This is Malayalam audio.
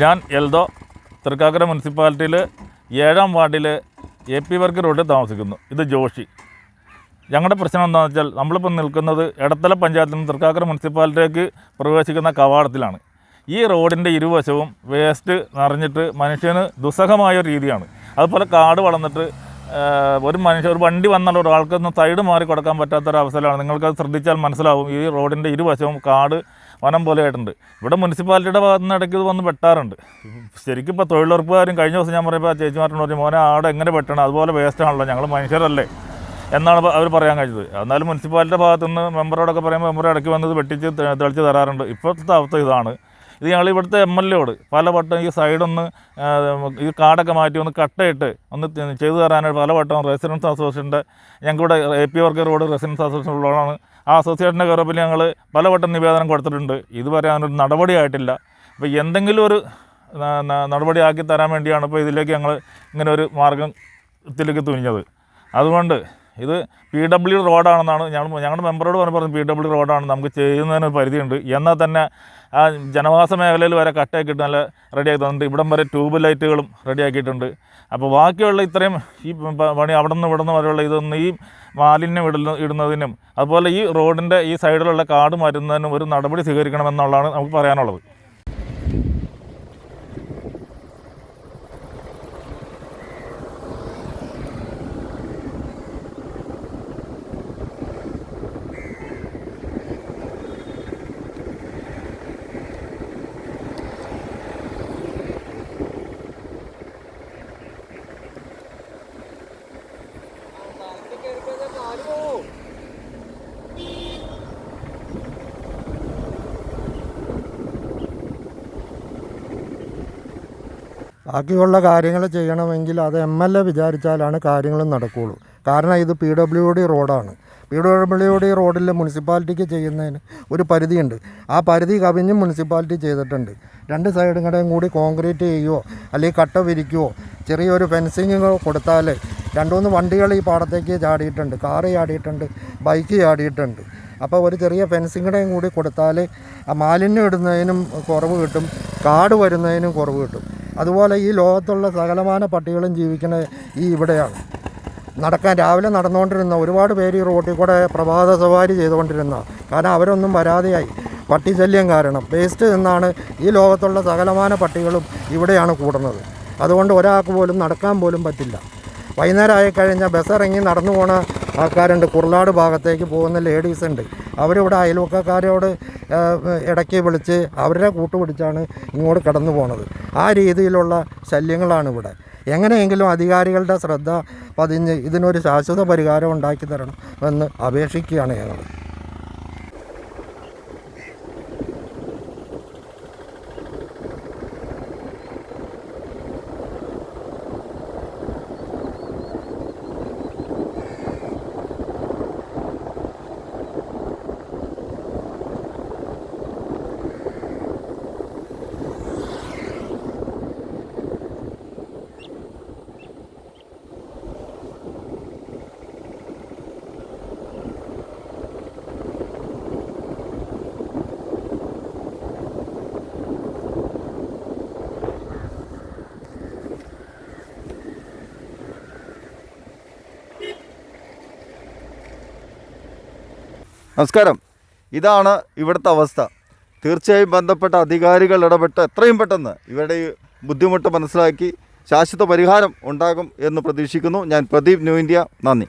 ഞാൻ എൽദോ തൃക്കാക്കര മുനിസിപ്പാലിറ്റിയിൽ ഏഴാം വാർഡിൽ എ പി വർക്ക് റോഡിൽ താമസിക്കുന്നു. ഇത് ജോഷി. ഞങ്ങളുടെ പ്രശ്നം എന്താണെന്ന് വെച്ചാൽ നമ്മളിപ്പോൾ നിൽക്കുന്നത് എടത്തല പഞ്ചായത്തിൽ നിന്ന് തൃക്കാക്കര മുനിസിപ്പാലിറ്റിയിലേക്ക് പ്രവേശിക്കുന്ന കവാടത്തിലാണ്. ഈ റോഡിന്റെ ഇരുവശവും വേസ്റ്റ് നിറഞ്ഞിട്ട് മനുഷ്യന് ദുസ്സഹമായ രീതിയാണ്. അതുപോലെ കാട് വളർന്നിട്ട് ഒരു മനുഷ്യ ഒരു വണ്ടി വന്നാൽ ഒരാൾക്കൊന്നും സൈഡ് മാറി കൊടുക്കാൻ പറ്റാത്തൊരവസരമാണ് നിങ്ങൾക്കത് ശ്രദ്ധിച്ചാൽ മനസ്സിലാവും. ഈ റോഡിന്റെ ഇരുവശവും കാട് വനം പോലെ ആയിട്ടുണ്ട്. ഇവിടെ മുനിസിപ്പാലിറ്റിയുടെ ഭാഗത്ത് നിന്ന് ഇടയ്ക്ക് ഇത് വന്ന് വെട്ടാറുണ്ട്. ശരിക്കും ഇപ്പോൾ തൊഴിലുറപ്പുകാരും കഴിഞ്ഞ ദിവസം ഞാൻ പറയുമ്പോൾ ചേച്ചിമാരോട് പറഞ്ഞു മോനെ ആടെ എങ്ങനെ വെട്ടണം? അതുപോലെ വേസ്റ്റ് ആണല്ലോ ഞങ്ങൾ മനുഷ്യരല്ലേ? എന്നാണ് അവർ പറയാൻ കഴിഞ്ഞത്. എന്നാലും മുനിസിപ്പാലിറ്റിയുടെ ഭാഗത്തു നിന്ന് മെമ്പറോടൊക്കെ പറയുമ്പോൾ മെമ്പർ ഇടയ്ക്ക് വന്നത് വെട്ടിച്ച് തെളിച്ച് തരാറുണ്ട്. ഇപ്പോഴത്തെ അവസ്ഥ ഇതാണ്. ഇത് ഞങ്ങൾ ഇവിടുത്തെ എം എൽ എയോട് പലവട്ടം ഈ സൈഡൊന്ന് ഈ കാടൊക്കെ മാറ്റി ഒന്ന് കട്ടയിട്ട് ഒന്ന് ചെയ്തു തരാനായിട്ട് പലവട്ടം റെസിഡൻസ് അസോസിയേഷന്റെ ഞങ്ങളുടെ A P worker road residence association ഉള്ളതാണ്. ആ അസോസിയേഷന്റെ കയറപ്പിൽ ഞങ്ങൾ പലവട്ടം നിവേദനം കൊടുത്തിട്ടുണ്ട്. ഇതുവരെ അതിനൊരു നടപടിയായിട്ടില്ല അപ്പോൾ എന്തെങ്കിലും ഒരു നടപടി ആക്കി തരാൻ വേണ്ടിയാണ് ഇപ്പോൾ ഇതിലേക്ക് ഞങ്ങൾ ഇങ്ങനെ ഒരു മാർഗത്തിലേക്ക് തുനിഞ്ഞത്. അതുകൊണ്ട് ഇത് പി ഡബ്ല്യു റോഡാണെന്നാണ് ഞങ്ങൾ ഞങ്ങളുടെ മെമ്പറോട് പറഞ്ഞു പറഞ്ഞു പി ഡബ്ല്യു റോഡാണ് നമുക്ക് ചെയ്യുന്നതിന് പരിധിയുണ്ട്. എന്നാൽ തന്നെ ആ ജനവാസ മേഖലയിൽ വരെ കട്ടാക്കിയിട്ട് നല്ല റെഡിയാക്കി തന്നിട്ടുണ്ട്. ഇവിടം വരെ ട്യൂബ് ലൈറ്റുകളും റെഡിയാക്കിയിട്ടുണ്ട് അപ്പോൾ ബാക്കിയുള്ള ഇത്രയും ഈ പണി അവിടെ നിന്ന് ഇവിടെ നിന്ന് വരെയുള്ള ഇതൊന്നും ഈ മാലിന്യം ഇടുന്ന ഇടുന്നതിനും അതുപോലെ ഈ റോഡിന്റെ ഈ സൈഡിലുള്ള കാട് മാറ്റുന്നതിനും ഒരു നടപടി സ്വീകരിക്കണമെന്നുള്ളതാണ് നമുക്ക് പറയാനുള്ളത്. ബാക്കിയുള്ള കാര്യങ്ങൾ ചെയ്യണമെങ്കിൽ അത് എം എൽ എ വിചാരിച്ചാലാണ് കാര്യങ്ങൾ നടക്കുകയുള്ളൂ കാരണം ഇത് പി ഡബ്ല്യു ഡി റോഡാണ്. പി ഡബ്ല്യു ഡി റോഡിൽ മുനിസിപ്പാലിറ്റിക്ക് ചെയ്യുന്നതിന് ഒരു പരിധിയുണ്ട്. ആ പരിധി കവിഞ്ഞ് മുനിസിപ്പാലിറ്റി ചെയ്തിട്ടുണ്ട്. രണ്ട് സൈഡും കൂടെയും കൂടി കോൺക്രീറ്റ് ചെയ്യുകയോ അല്ലെങ്കിൽ കട്ട വിരിക്കുകയോ ചെറിയൊരു ഫെൻസിങ് കൊടുത്താൽ രണ്ടുമൂന്ന് വണ്ടികൾ ഈ പാടത്തേക്ക് ചാടിയിട്ടുണ്ട്. കാറ് ചാടിയിട്ടുണ്ട്. ബൈക്ക് ചാടിയിട്ടുണ്ട്. അപ്പോൾ ഒരു ചെറിയ ഫെൻസിങ്ങടേയും കൂടി കൊടുത്താൽ ആ മാലിന്യം ഇടുന്നതിനും കുറവ് കിട്ടും. കാട് വരുന്നതിനും കുറവ് കിട്ടും. അതുപോലെ ഈ ലോകത്തുള്ള സകലമാന പട്ടികളും ജീവിക്കുന്ന ഈ ഇവിടെയാണ്. നടക്കാൻ രാവിലെ നടന്നുകൊണ്ടിരുന്ന ഒരുപാട് പേര് ഈ റോട്ടിൽ കൂടെ പ്രഭാത സവാരി ചെയ്തുകൊണ്ടിരുന്ന. കാരണം അവരൊന്നും വരാതെയായി. പട്ടിശല്യം കാരണം. വേസ്റ്റ് നിന്നാണ് ഈ ലോകത്തുള്ള സകലമാന പട്ടികളും ഇവിടെയാണ് കൂടുന്നത്. അതുകൊണ്ട് ഒരാൾക്ക് പോലും നടക്കാൻ പോലും പറ്റില്ല. വൈകുന്നേരം ആയി കഴിഞ്ഞാൽ ബസ് ഇറങ്ങി നടന്നു പോണ ആൾക്കാരുണ്ട്. കുർലാട് ഭാഗത്തേക്ക് പോകുന്ന ലേഡീസ് ഉണ്ട്. അവരിവിടെ അയൽവക്കക്കാരോട് ഇടയ്ക്ക് വിളിച്ച് അവരുടെ കൂട്ടുപിടിച്ചാണ് ഇങ്ങോട്ട് കടന്നു പോണത്. ആ രീതിയിലുള്ള ശല്യങ്ങളാണ് ഇവിടെ. എങ്ങനെയെങ്കിലും അധികാരികളുടെ ശ്രദ്ധ പതിഞ്ഞ് ഇതിനൊരു ശാശ്വത പരിഹാരം ഉണ്ടാക്കി തരണം എന്ന് അപേക്ഷിക്കുകയാണ് ഞങ്ങൾ. നമസ്കാരം. ഇതാണ് ഇവിടുത്തെ അവസ്ഥ. തീർച്ചയായും ബന്ധപ്പെട്ട അധികാരികൾ ഇടപെട്ട് എത്രയും പെട്ടെന്ന് ഇവരുടെ ബുദ്ധിമുട്ട് മനസ്സിലാക്കി ശാശ്വത പരിഹാരം ഉണ്ടാകും എന്ന് പ്രതീക്ഷിക്കുന്നു. ഞാൻ പ്രദീപ് ന്യൂ ഇന്ത്യ. നന്ദി.